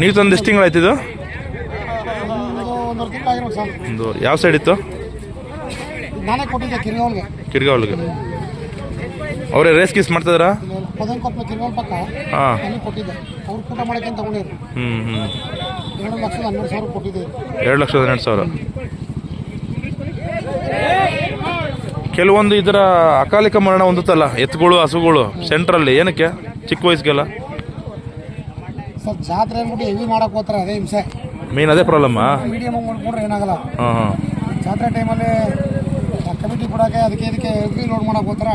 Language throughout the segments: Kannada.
ನೀವು ತಂದು ಎಷ್ಟು ತಿಂಗಳಾಯ್ತು ಇದು? ಒಂದು ಯಾವ ಸೈಡ್ ಇತ್ತು? ಕಿರ್ಗಾವಲ್ಗೆ ಅವರೇ ರೇಸ್ ಗೀಸ್ ಮಾಡ್ತಿದಾರಾ? ಹಾಂ. ಹ್ಞೂ ಎರಡು ಲಕ್ಷದ ಹನ್ನೆರಡು ಸಾವಿರ ಕೆಲವೊಂದು ಇದರ ಅಕಾಲಿಕ ಮರಣ ಹೊಂದುತ್ತಲ್ಲ ಎತ್ತುಗಳು ಹಸುಗಳು ಸೆಂಟ್ರಲ್ಲಿ ಏನಕ್ಕೆ? ಚಿಕ್ಕ ವಯಸ್ಸಿಗೆಲ್ಲ. ಸರ್ ಜಾತ್ರೆ ಅಂದ್ಬಿಟ್ಟು ಹೆವಿ ಮಾಡಕ್ ಹೋಗ್ತಾರೆ ಅದೇ ಹಿಂಸೆ. ಮೇನ್ ಅದೇ ಪ್ರಾಬ್ಲಮ್ ಮೀಡಿಯಮ್ ಮಾಡ್ಕೊಂಡ್ರೆ ಏನಾಗಲ್ಲ. ಹಾಂ ಹಾಂ. ಜಾತ್ರೆ ಟೈಮಲ್ಲಿ ಕಮಿಟಿ ಕೊಡೋಕೆ ಅದಕ್ಕೆ ಇದಕ್ಕೆ ಹೆವಿ ಲೋಡ್ ಮಾಡಕ್ ಹೋಗ್ತಾರೆ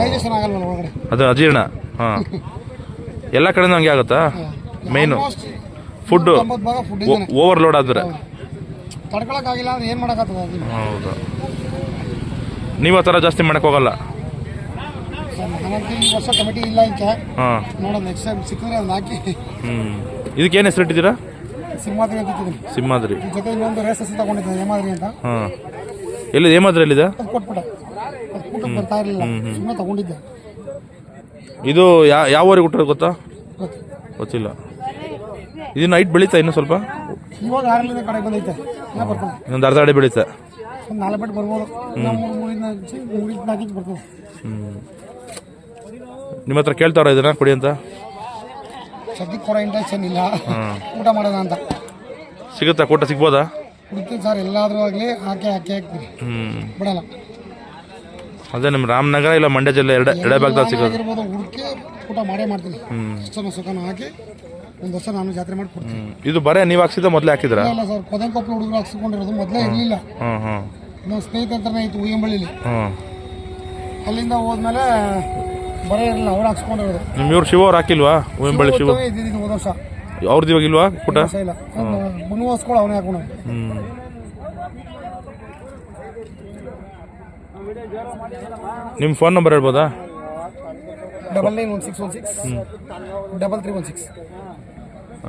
ಡೈಜೆಷನ್ ಆಗಲ್ವಲ್ಲ ಒಳಗಡೆ ಅದು ಅಜೀರ್ಣ. ಹಾಂ. ಎಲ್ಲ ಕಡೆನೂ ಹಂಗೆ ಆಗುತ್ತಾ? ಮೇಯ್ನು ಫುಡ್ಡು ಓವರ್ಲೋಡ್ ಆದ್ರೆ. ತಡ್ಕೊಳಕ್ಕಾಗಿಲ್ಲ ಆಗಿಲ್ಲ ಏನು ಮಾಡೋಕ್ಕಾಗ್ತದೆ ಹೌದು. ನೀವು ಆ ಥರ ಜಾಸ್ತಿ ಮಾಡಕ್ಕೆ ಸರ್ ಈ ವರ್ಷ ಕಮಿಟಿ ಇಲ್ಲ ಇಂಕೆ ಹಾಂ. ನೋಡೋಣ ನೆಕ್ಸ್ಟ್ ಟೈಮ್ ಸಿಕ್ಕಿದ್ರೆ ಅದನ್ನ ಹಾಕಿ. ಹ್ಞೂ ಇದಕ್ಕೇನು ಹೆಸರಿಟ್ಟಿದ್ದೀರಾ ಸಿಂಹಾದ್ರಿ ಅಂತ ಇಟ್ಟಿದ್ದೀನಿ. ಸಿಂಹಾದ್ರಿ. ಜೊತೆ ಇನ್ನೊಂದು ರೇಸ್ ಹೆಸರು ತಗೊಂಡಿದ್ದೆ ಹೇಮಾದ್ರಿ ಅಂತ. ಹಾಂ. ಎಲ್ಲಿ ಏಮಾದ್ರಿ ಎಲ್ಲಿದೆ ಅದು ಕೊಟ್ಬಿಟ್ಟೆ. ಅದು ಊಟಕ್ಕೆ ಬರ್ತಾ ಇರಲಿಲ್ಲ. ಸುಮ್ಮನೆ ತಗೊಂಡಿದ್ದೆ. ಇದು ಯಾ ಯಾವ ಊರಿಗೆ ಹುಟ್ಟೋದು ಗೊತ್ತಾ? ಗೊತ್ತು. ಗೊತ್ತಿಲ್ಲ. ಇದು ನೈಟ್ ಬೆಳೀತಾ ಇನ್ನೂ ಸ್ವಲ್ಪ? ಇವಾಗ ಆರರಿಂದ ಕಡೆ ಬಂದೈತೆ. ಇನ್ನ ಬರ್ತದೆ ಇನ್ನೊಂದು ಅರ್ಧ ಅಡಿ ಬೆಳೀತಾ? ಒಂದು ನಾಲ್ಕು ಬೆಟ್ಟು ಬರ್ಬೋದು. ಇನ್ನ ಮೂರು ಮೂರಿಂದ ಹಂಚಿ ಮೂರಿಂದ ನಾಲ್ಕು ಇಂಚ್ ಬರ್ತದೆ ಹ್ಞೂ ನಿಮ್ಮ ಹತ್ರ ಕೇಳ್ತಾರ ಇದನ್ನ? ಕೊಡಿ ಅಂತ? ಸದ್ಯಕ್ಕೆ ಕೊಡೋ ಇಂಟೆನ್ಷನ್ ಇಲ್ಲ ಊಟ ಮಾಡೋಣ ಅಂತ. ಸಿಗುತ್ತಾ? ಕೂಟ ಸಿಗ್ಬೋದಾ? ಹುಡುಕ್ತೀನಿ ಸರ್ ಎಲ್ಲಾದರೂ ಆಗಲಿ ಹಾಕಿ ಹಾಕಿ ಹಾಕ್ತೀನಿ ಹ್ಞೂ ಬಿಡಲ್ಲ. ಅದೇ ನಿಮ್ಮ ರಾಮನಗರ ಇಲ್ಲ ಮಂಡ್ಯ ಜಿಲ್ಲೆ ಎರಡು ಎಡೆ ಭಾಗದಲ್ಲಿ ಸಿಗೋದು? ಆಗಿರ್ಬೋದು ಹುಡುಕಿ ಊಟ ಮಾಡೇ ಮಾಡ್ತೀನಿ. ಹ್ಞೂ ಇಷ್ಟನ ಸುಖನ ಹಾಕಿ ಒಂದು ವರ್ಷ ನಾನು ಜಾತ್ರೆ ಮಾಡಿ ಕೊಡ್ತೀನಿ. ಇದು ಬರೇ ನೀವು ಹಾಕ್ಸಿದ ಮೊದಲೇ ಹಾಕಿದ್ರಾ? ಇಲ್ಲ ಸರ್ ಕೊದಂಕೊಪ್ಪಲು ಹುಡುಗರು ಹಾಕ್ಸ್ಕೊಂಡಿರೋದು ಮೊದಲೇ ಇರಲಿಲ್ಲ. ಹ್ಮ್ ಹ್ಮ್. ನಮ್ಮ ಸ್ನೇಹಿತರ ಹತ್ರನೇ ಇತ್ತು ಉಯ್ಯಂಬಳ್ಳಿಲಿ. ಹಾಂ ಅಲ್ಲಿಂದ ಹೋದ್ಮೇಲೆ ಬರೇ ಇರಲಿಲ್ಲ ಅವ್ರು ಹಾಕ್ಸ್ಕೊಂಡಿರೋದು. ನಿಮ್ಮ ಇವ್ರು ಶಿವ ಅವ್ರು ಹಾಕಿಲ್ವಾ? ಹೂವಿನಬಳ್ಳಿ ಶಿವ ಇವತ್ತು ಇದ್ದಿದ್ದು ಹೋದ ವರ್ಷ. ಅವ್ರದ್ದು ಇವಾಗ ಇಲ್ವಾ ಕೂಟ ವರ್ಷ ಇಲ್ಲ. ಅವನೇ ಹಾಕೊಂಡು ಹ್ಞೂ ನಿಮ್ಮ ಫೋನ್ ನಂಬರ್ ಹೇಳ್ಬೋದಾ? Double nine one six one six. Double three one six.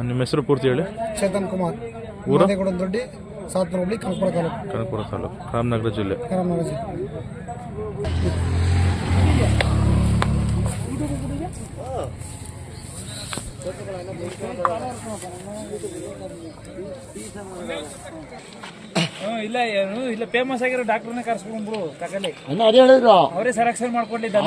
ನಿಮ್ಮ ಹೆಸರು ಪೂರ್ತಿ ಹೇಳಿ. ಚೇತನ್ ಕುಮಾರ್. ಊರು? ಊರು ದೊಡ್ಡಿ ಸಾತ್ನ ಹೋಬಳಿ ಕನಕಪುರ ತಾಲೂಕು. ಕನಕಪುರ ತಾಲೂಕು ರಾಮನಗರ ಜಿಲ್ಲೆ. ರಾಮನಗರ ಜಿಲ್ಲೆ. ಇಲ್ಲ ಏನು ಇಲ್ಲ ಫೇಮಸ್ ಆಗಿರೋ ಡಾಕ್ಟರ್ನೇ ಕರ್ಸ್ಕೊಂಡ್ರು ತಗಲಿ ಅದೇ ಹೇಳಿದ್ರು. ಅವರೇ ಸೆಲೆಕ್ಷನ್ ಮಾಡ್ಕೊಂಡಿದ್ದಾರೆ